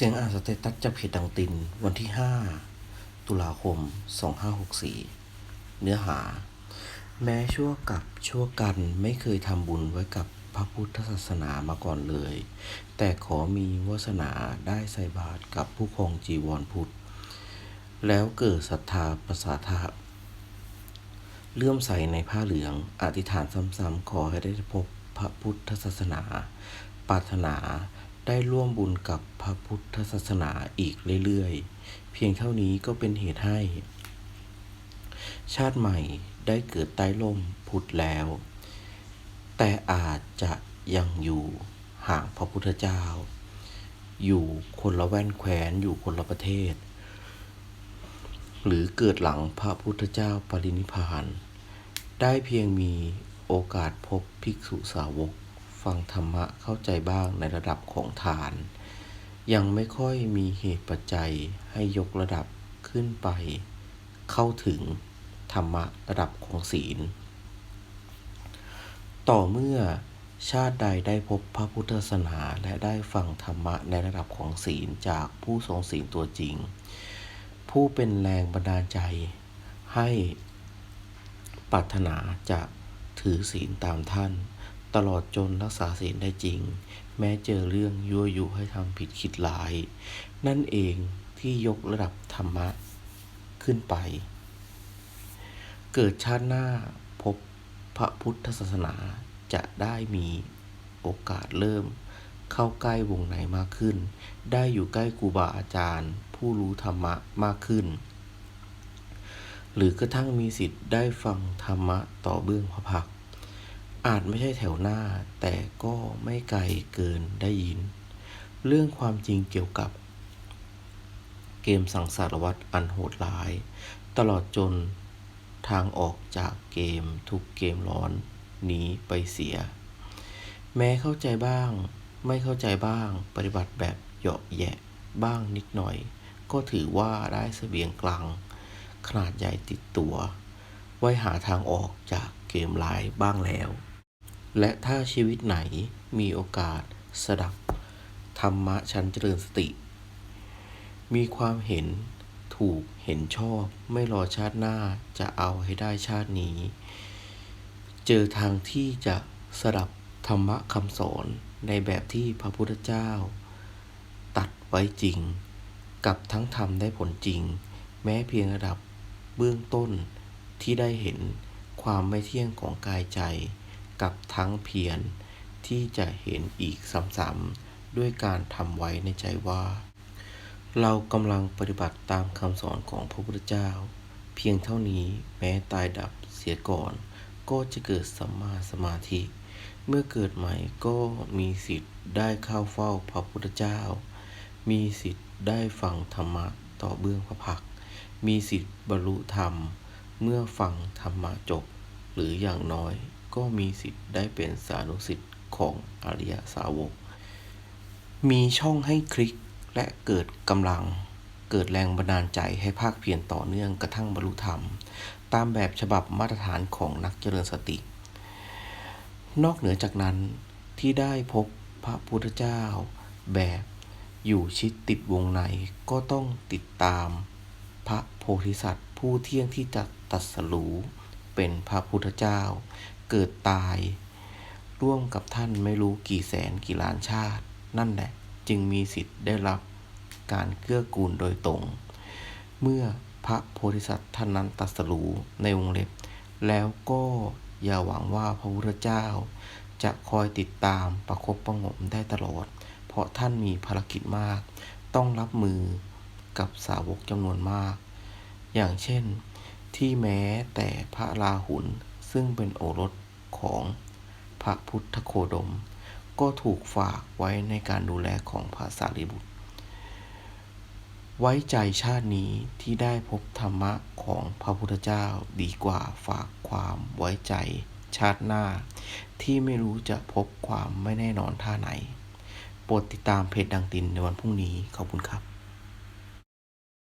เสียงอ่านสเตตัสจากเพจดังตินวันที่ 5 ตุลาคม 2564 เนื้อหา แม้ชั่วกับชั่วกันไม่เคยทำบุญไว้กับพระพุทธศาสนามาก่อนเลย แต่ขอมีวาสนาได้ใส่บาตรกับผู้ครองจีวรพุทธ แล้วเกิดศรัทธาประสาทะเลื่อมใสในผ้าเหลือง อธิษฐานซ้ำๆขอให้ได้พบพระพุทธศาสนา ปรารถนา ได้ร่วมบุญกับพระพุทธศาสนาอีกเรื่อยๆ เพียงเท่านี้ก็เป็นเหตุให้ ชาติใหม่ได้เกิดใต้ร่มพุทธแล้ว แต่อาจจะยังอยู่ห่างพระพุทธเจ้า อยู่คนละแว่นแคว้นอยู่คนละประเทศ หรือเกิดหลังพระพุทธเจ้าปรินิพพาน ได้เพียงมีโอกาสพบภิกษุสาวก ฟังธรรมะเข้าใจบ้างในระดับของทาน ยังไม่ค่อยมีเหตุปัจจัยให้ยกระดับขึ้นไป เข้าถึงธรรมะระดับของศีล ต่อเมื่อชาติใดได้พบพระพุทธศาสนาและได้ฟังธรรมะในระดับของศีลจากผู้ทรงศีลตัวจริง ผู้เป็นแรงบันดาลใจให้ปรารถนาจะถือศีลตามท่าน ตลอดจนรักษาศีลได้จริง แม้เจอเรื่องยั่วยุให้ทำผิดคิดร้าย นั่นเองที่ยกระดับธรรมะขึ้นไป เกิดชาติหน้าพบพระพุทธศาสนาจะได้มีโอกาสเริ่ม เข้าใกล้วงในมากขึ้น ได้อยู่ใกล้ครูบาอาจารย์ ผู้รู้ธรรมะมากขึ้น หรือกระทั่งมีสิทธิ์ได้ฟังธรรมะต่อเบื้องพระพัก อาจไม่ใช่แถวหน้า แต่ก็ไม่ไกลเกินได้ยิน เรื่องความจริงเกี่ยวกับ เกมสังสารวัตรอันโหดร้าย ตลอดจนทางออกจากเกมทุกเกมร้อนนี้ไปเสีย แม้เข้าใจบ้าง ไม่เข้าใจบ้าง ปฏิบัติแบบเหยาะแยะบ้างนิดหน่อย ก็ถือว่าได้เสบียงกลาง ขนาดใหญ่ติดตัว ไว้หาทางออกจากเกมร้ายบ้างแล้ว และถ้าชีวิตไหนมีโอกาสสดับ ธรรมะชั้นเจริญสติ มีความเห็นถูกเห็นชอบไม่รอชาติหน้าจะเอาให้ได้ชาตินี้ เจอทางที่จะสดับธรรมะคำสอนในแบบที่พระพุทธเจ้า ตัดไว้จริง กับทั้งทำได้ผลจริง แม้เพียงระดับเบื้องต้นที่ได้เห็นความไม่เที่ยงของกายใจ กับทั้งเพียรที่จะเห็นอีกซ้ำๆด้วยการทำไว้ในใจว่า เรากำลังปฏิบัติตามคำสอนของพระพุทธเจ้า เพียงเท่านี้แม้ตายดับเสียก่อน ก็จะเกิดสัมมาสมาธิ เมื่อเกิดใหม่ก็มีสิทธิ์ได้เข้าเฝ้าพระพุทธเจ้า มีสิทธิ์ได้ฟังธรรมะต่อเบื้องพระพัก มีสิทธิ์บรรลุธรรม เมื่อฟังธรรมะจบ หรืออย่างน้อย ก็มีสิทธิ์ได้เป็นสานุสิทธิ์ของอริยสาวก มีช่องให้คลิกและเกิดกำลัง เกิดแรงบันดาลใจให้ภาคเพียรต่อเนื่องกระทั่งบรรลุธรรม ตามแบบฉบับมาตรฐานของนักเจริญสติ นอกเหนือจากนั้นที่ได้พบพระพุทธเจ้าแบบอยู่ชิดติดวงในก็ต้องติดตามพระโพธิสัตว์ผู้เที่ยงที่จะตรัสรู้เป็นพระพุทธเจ้า เกิดตาย ร่วมกับท่านไม่รู้กี่แสนกี่ล้านชาติ นั่นแหละ จึงมีสิทธิ์ได้รับการเกื้อกูลโดยตรง เมื่อพระโพธิสัตว์ท่านนั้นตัสรู้ในวงเล็บ แล้วก็อย่าหวังว่าพระพุทธเจ้า จะคอยติดตามประคบประงมได้ตลอด เพราะท่านมีภารกิจมาก ต้องรับมือกับสาวกจำนวนมาก อย่างเช่นที่แม้แต่พระราหุลซึ่งเป็นโอรส ของพระพุทธโคดม ก็ถูกฝากไว้ในการดูแลของพระสารีบุตร ไว้ใจชาตินี้ที่ได้พบธรรมะของพระพุทธเจ้าดีกว่าฝากความไว้ใจชาติหน้า ที่ไม่รู้จะพบความไม่แน่นอนท่าไหน โปรดติดตามเพจดังตินในวันพรุ่งนี้ ขอบคุณครับ